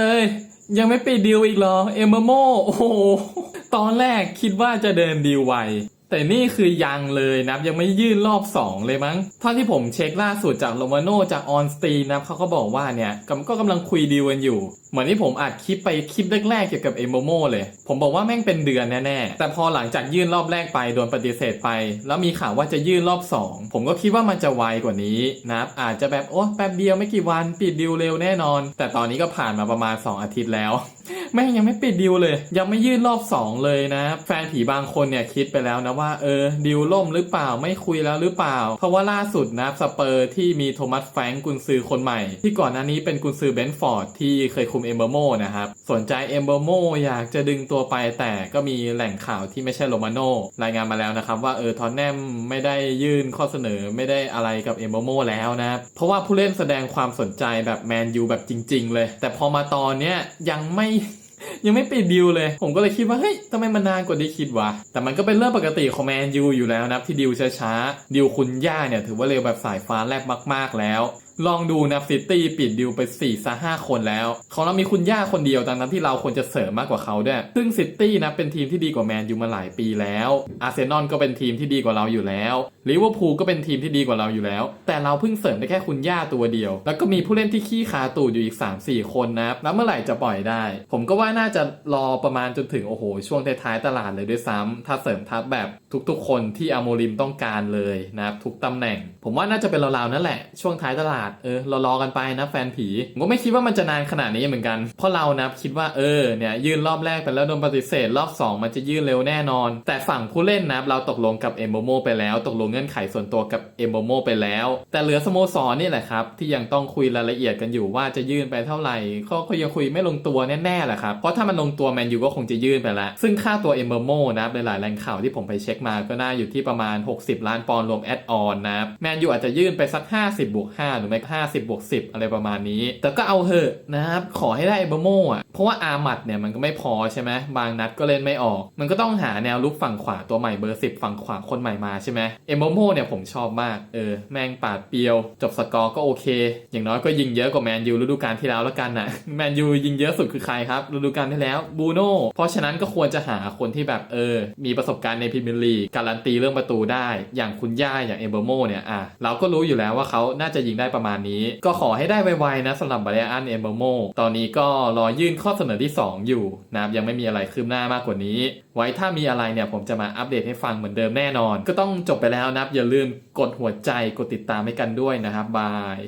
เอ้ยยังไม่ปิดดีลอีกเหรอ เอมเมโมโอ้โห ตอนแรกคิดว่าจะเดินดีลไว แต่นี่คือยังเลยนะยังไม่ยื่นรอบ 2 เลยมั้งเท่าที่ผมเช็คล่าสุดจากโรมาโนจากออนสตีนะเขาก็บอกว่าเนี่ยกำก็กำลังคุยดีลกันอยู่ เหมือนที่ผมอัดคลิปไปคลิปแรกๆเกี่ยวกับเอโมโมเลย ผมบอกว่าแม่งเป็นเดือนแน่ๆ แต่พอหลังจากยื่นรอบแรกไปโดนปฏิเสธไป แล้วมีข่าวว่าจะยื่นรอบ 2 ผมก็คิดว่ามันจะไวกว่านี้นะอาจจะแบบโอ้แป๊บเดียวไม่กี่วันปิดดีลเร็วแน่นอน แต่ตอนนี้ก็ผ่านมาประมาณ 2 อาทิตย์แล้ว แม่งยังไม่ปิดดิวเลย ยังไม่ยื่นรอบ 2 เลยนะ แฟนผีบางคนเนี่ยคิดไปแล้วนะว่าเออดิวล่มหรือเปล่าไม่คุยแล้วหรือเปล่า เพราะว่าล่าสุดนะสเปอร์ที่มีโทมัสแฟงก์กุนซือคนใหม่ ที่ก่อนหน้านี้เป็นกุนซือเบนฟอร์ดที่เคยคุมเอมเบอร์โมนะครับสนใจเอมเบอร์โมอยากจะดึงตัวไปแต่ก็มีแหล่งข่าวที่ไม่ใช่โรมาโนรายงานมาแล้วนะครับว่าเออทอนแนมไม่ได้ยื่นข้อเสนอไม่ได้อะไรกับเอมเบอร์โมแล้วนะเพราะว่าผู้เล่นแสดงความสนใจแบบแมนยูแบบจริง ๆ เลย แต่พอมาตอนเนี้ยยังไม่ ยังไม่ปิดดิวเลย ผมก็เลยคิดว่าเฮ้ยทำไมมันนานกว่าที่คิดวะ แต่มันก็เป็นเรื่องปกติของแมนยูอยู่แล้วนะที่ดิวช้าๆดิวคุณย่าเนี่ยถือว่าเร็วแบบสายฟ้าแลบมาก ๆแล้ว ลองดูนะซิตี้ปิดดิวไป4ี่ซะห้าคนแล้ว ของเรามีคุณย่าคนเดียวดังนั้นที่เราควรจะเสริมมากกว่าเขาด้วย ซึ่งซิตี้นะเป็นทีมที่ดีกว่าแมนยูมาหลายปีแล้วอาร์เซนอลก็เป็นทีมที่ดีกว่าเราอยู่แล้วลิเวอร์พูลก็เป็นทีมที่ดีกว่าเราอยู่แล้ว แต่เราเพิ่งเสริมได้แค่คุณย่าตัวเดียว แล้วก็มีผู้เล่นที่ขี้คาตูดอยู่อีก 3-4 คนนะครับแล้วเมื่อไหร่จะปล่อยได้ ผมก็ว่าน่าจะรอประมาณจนถึงโอ้โหช่วงท้ายๆตลาดเลยด้วยซ้ำถ้าเสริมทัพแบบทุกๆ คนที่อาโมริมต้องการเลยนะครับทุกตำแหน่ง ผมว่าน่าจะเป็นราวๆนั่นแหละช่วงท้ายตลาดเออเรารอกันไปนะแฟนผีผมก็ไม่คิดว่ามันจะนานขนาดนี้เหมือนกัน เพราะเรานะคิดว่าเออเนี่ยยื่นรอบแรกไปแล้วโดนปฏิเสธรอบ 2 มันจะยื่นเร็วแน่นอน แต่ฝั่งผู้เล่นนะเราตกลงกับเอมโบโมไปแล้ว ตกลงเงื่อนไขส่วนตัวกับเอมโบโมไปแล้ว แต่เหลือสโมสรนี่แหละครับที่ยังต้องคุยรายละเอียดกันอยู่ว่าจะยื่นไปเท่าไหร่ก็ก็ยังคุยไม่ลงตัวแน่ๆแหละครับเพราะถ้ามันลงตัวแมนยูก็คงจะยื่นไปแล้วซึ่งค่าตัวเอมโบโมนะหลายๆแหล่งข่าวที่ผมไปเช็คมาก็น่าอยู่ที่ประมาณ 60 ล้านปอนด์รวมแอดออนนะแมนยูอาจจะยื่นไปสัก 50บวก5หรือไม่50บวก10 อะไรประมาณนี้ แต่ก็เอาเหอะนะครับขอให้ได้เอมโบโมอะเพราะว่าอามัดเนี่ยมันก็ไม่พอใช่ไหมบางนัดก็เล่นไม่ออก มันก็ต้องหาแนวลุกฝั่งขวาตัวใหม่เบอร์ 10 ฝั่งขวาคนใหม่มาใช่ไหมเอมโบโมเนี่ยผมชอบมากเออแม่งปาดเปียว จบสกอร์ก็โอเค อย่างน้อยก็ยิงเยอะกว่าแมนยูฤดูกาลที่แล้วแล้วกันนะแมนยูยิงเยอะสุดคือใครครับฤดูกาลที่แล้วบูโน่เพราะฉะนั้นก็ควรจะหาคนที่แบบเออ มีประสบการณ์ในพรีเมียร์ลีกการันตีเรื่องประตูได้ อย่างคุณย่าอย่างเอเบอร์โมเนี่ยอะเราก็รู้อยู่แล้วว่าเขาน่าจะยิงได้ประมาณนี้ ก็ขอให้ได้ไวๆนะสำหรับบาเรอันเอมเบอร์โมตอนนี้ก็รอยื่นข้อเสนอที่ 2 อยู่นะครับยังไม่มีอะไรคืบหน้ามากกว่านี้ ไว้ถ้ามีอะไรเนี่ยผมจะมาอัปเดตให้ฟังเหมือนเดิมแน่นอน ก็ต้องจบไปแล้วนะครับอย่าลืมกดหัวใจกดติดตามให้กันด้วยนะครับบาย